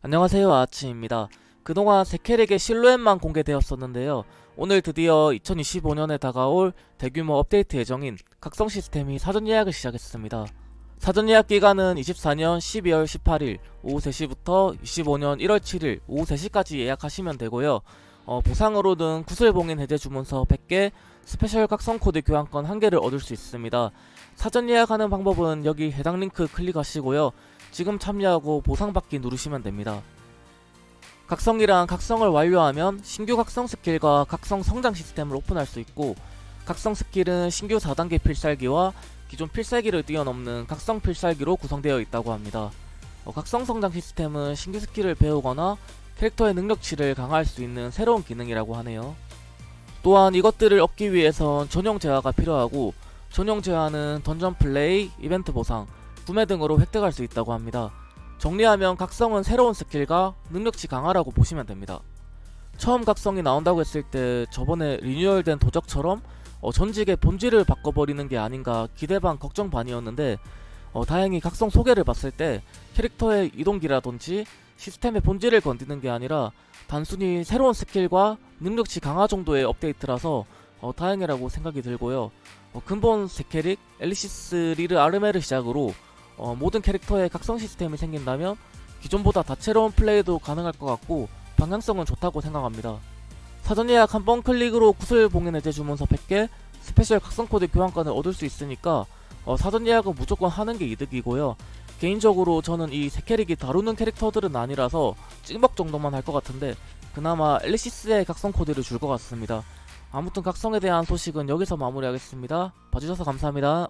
안녕하세요 아치입니다. 그동안 세캐릭의 실루엣만 공개되었었는데요. 오늘 드디어 2025년에 다가올 대규모 업데이트 예정인 각성 시스템이 사전 예약을 시작했습니다. 사전 예약 기간은 24년 12월 18일 오후 3시부터 25년 1월 7일 오후 3시까지 예약하시면 되고요. 어, 보상으로는 구슬봉인 해제 주문서 100개, 스페셜 각성 코드 교환권 1개를 얻을 수 있습니다. 사전 예약하는 방법은 여기 해당 링크 클릭하시고요. 지금 참여하고 보상받기 누르시면 됩니다. 각성이랑 각성을 완료하면 신규 각성 스킬과 각성 성장 시스템을 오픈할 수 있고 각성 스킬은 신규 4단계 필살기와 기존 필살기를 뛰어넘는 각성 필살기로 구성되어 있다고 합니다. 어, 각성 성장 시스템은 신규 스킬을 배우거나 캐릭터의 능력치를 강화할 수 있는 새로운 기능이라고 하네요. 또한 이것들을 얻기 위해선 전용 재화가 필요하고 전용 재화는 던전 플레이, 이벤트 보상, 구매 등으로 획득할 수 있다고 합니다. 정리하면 각성은 새로운 스킬과 능력치 강화라고 보시면 됩니다. 처음 각성이 나온다고 했을 때 저번에 리뉴얼된 도적처럼 어, 전직의 본질을 바꿔버리는 게 아닌가 기대 반 걱정 반이었는데 어, 다행히 각성 소개를 봤을 때 캐릭터의 이동기라든지 시스템의 본질을 건드는 게 아니라 단순히 새로운 스킬과 능력치 강화 정도의 업데이트라서 어, 다행이라고 생각이 들고요. 어, 근본 세캐릭, 엘리시스 리르 아르메를 시작으로 어, 모든 캐릭터의 각성 시스템이 생긴다면 기존보다 다채로운 플레이도 가능할 것 같고 방향성은 좋다고 생각합니다. 사전 예약 한 번 클릭으로 구슬 봉인 해제 주문서 100개, 스페셜 각성 코드 교환권을 얻을 수 있으니까 어, 사전 예약은 무조건 하는 게 이득이고요. 개인적으로 저는 이 세 캐릭이 다루는 캐릭터들은 아니라서 찍먹 정도만 할 것 같은데 그나마 엘리시스의 각성 코드를 줄 것 같습니다. 아무튼 각성에 대한 소식은 여기서 마무리하겠습니다. 봐주셔서 감사합니다.